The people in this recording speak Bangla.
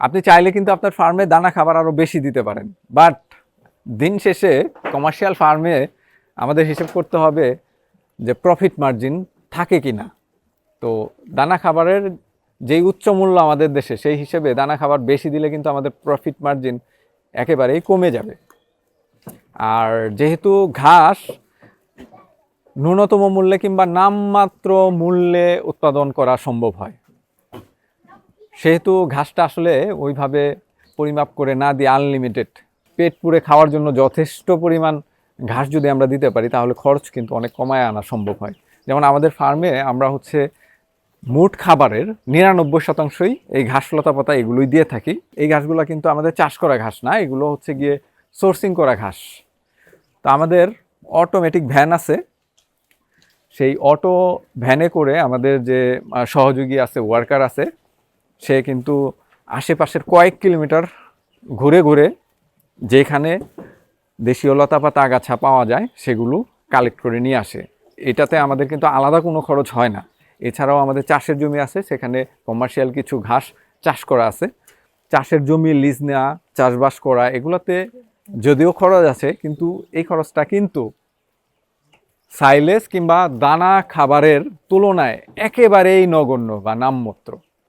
আপনি চাইলে কিন্তু আপনার ফার্মে দানা খাবার আরও বেশি দিতে পারেন। বাট দিন শেষে কমার্শিয়াল ফার্মে আমাদের হিসেব করতে হবে যে প্রফিট মার্জিন থাকে কি না তো দানা খাবারের যেই উচ্চ মূল্য আমাদের দেশে, সেই হিসেবে দানা খাবার বেশি দিলে কিন্তু আমাদের প্রফিট মার্জিন একেবারেই কমে যাবে। আর যেহেতু ঘাস ন্যূনতম মূল্যে কিংবা নামমাত্র মূল্যে উৎপাদন করা সম্ভব হয়। সেহেতু ঘাসটা আসলে ওইভাবে পরিমাপ করে না দিয়ে আনলিমিটেড পেট পুরে খাওয়ার জন্য যথেষ্ট পরিমাণ ঘাস যদি আমরা দিতে পারি, তাহলে খরচ কিন্তু অনেক কমায় আনা সম্ভব হয়। যেমন আমাদের ফার্মে আমরা হচ্ছে মোট খাবারের নিরানব্বই শতাংশই এই ঘাস লতা পাতা এগুলোই দিয়ে থাকি। এই ঘাসগুলো কিন্তু আমাদের চাষ করা ঘাস না, এগুলো হচ্ছে গিয়ে সোর্সিং করা ঘাস। তো আমাদের অটোমেটিক ভ্যান আছে। সেই অটো ভ্যানে করে আমাদের যে সহযোগী আছে ওয়ার্কার আছে সে কিন্তু আশেপাশের কয়েক কিলোমিটার ঘুরে ঘুরে যেখানে দেশীয় লতাপাতা আগাছা পাওয়া যায়, সেগুলো কালেক্ট করে নিয়ে আসে। এটাতে আমাদের কিন্তু আলাদা কোনো খরচ হয় না। এছাড়াও আমাদের চাষের জমি আছে, সেখানে কমার্শিয়াল কিছু ঘাস চাষ করা আছে। চাষের জমি লিজ নেওয়া, চাষবাস করা, এগুলোতে যদিও খরচ আছে, কিন্তু এই খরচটা কিন্তু সাইলেজ কিংবা দানা খাবারের তুলনায় একেবারেই নগণ্য বা নামমাত্র।